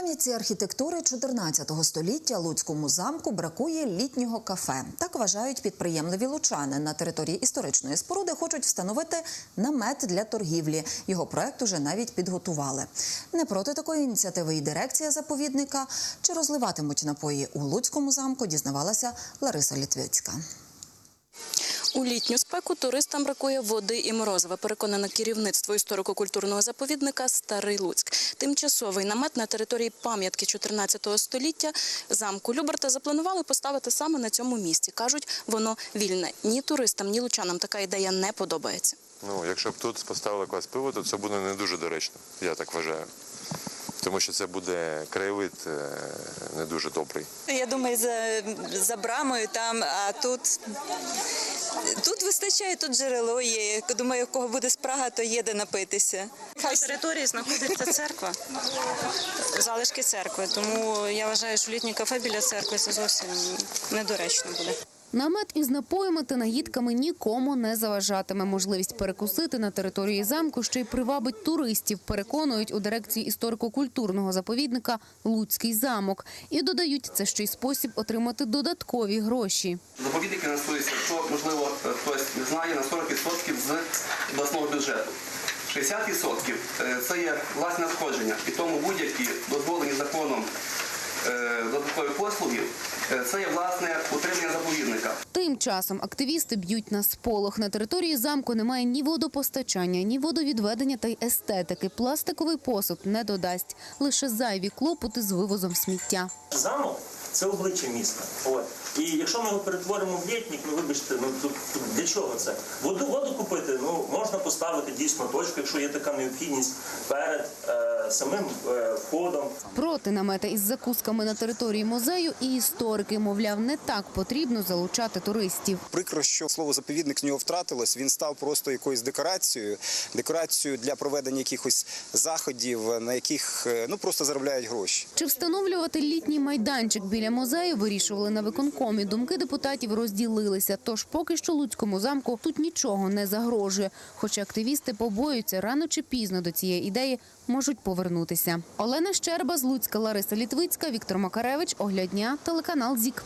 Пам'ятці архітектури 14 століття Луцькому замку бракує літнього кафе. Так вважають підприємливі лучани. На території історичної споруди хочуть встановити намет для торгівлі. Його проект уже навіть підготували. Не проти такої ініціативи і дирекція заповідника. Чи розливатимуть напої у Луцькому замку, дізнавалася Лариса Літвицька. У літню спеку туристам бракує води і морозива, переконане керівництво історико-культурного заповідника Старий Луцьк. Тимчасовий намет на території пам'ятки 14 століття замку Люберта запланували поставити саме на цьому місці. Кажуть, воно вільне. Ні туристам, ні лучанам така ідея не подобається. Ну, якщо б тут поставили квас пиво, то це буде не дуже доречно, я так вважаю. Тому що це буде краєвид е, не дуже добрий. Я думаю, за, за брамою там, а тут, тут вистачає, тут джерело є. Думаю, у кого буде спрага, то є де напитися. На території знаходиться церква, залишки церкви. Тому я вважаю, що літнє кафе біля церкви це зовсім недоречно буде. Намет із напоями та наїдками нікому не заважатиме. Можливість перекусити на території замку ще й привабить туристів, переконують у дирекції історико-культурного заповідника Луцький замок. І додають, це ще й спосіб отримати додаткові гроші. Заповідники фінансуються, якщо, можливо, е, хтось не знає, на 40% з обласного бюджету. 60% – це є власне надходження. І тому будь-які дозволені законом е, додаткові послуги е, це є власне утримання заповідника. Тим часом активісти б'ють на сполох. На території замку немає ні водопостачання, ні водовідведення та й естетики. Пластиковий посуд не додасть. Лише зайві клопоти з вивозом сміття. Замок це обличчя міста. От. І якщо ми його перетворимо в літнік, ну вибачте, ну тут, тут для чого це? Воду, воду купити, ну можна поставити дійсно точку, якщо є така необхідність перед е, самим е, входом. Проти намета із закусками на території музею і історики, мовляв, не так потрібно залучати туристів. Прикро, що слово заповідник з нього втратилось. Він став просто якоюсь декорацією, декорацією для проведення якихось заходів, на яких е, ну просто заробляють гроші. Чи встановлювати літній майданчик біля музею вирішували на виконкомі. Думки депутатів розділилися. Тож поки що Луцькому замку тут нічого не загрожує. Хоча активісти побоюються, рано чи пізно до цієї ідеї можуть повернутися. Олена Щерба з Луцька, Лариса Літвицька, Віктор Макаревич, Оглядня, телеканал ЗІК.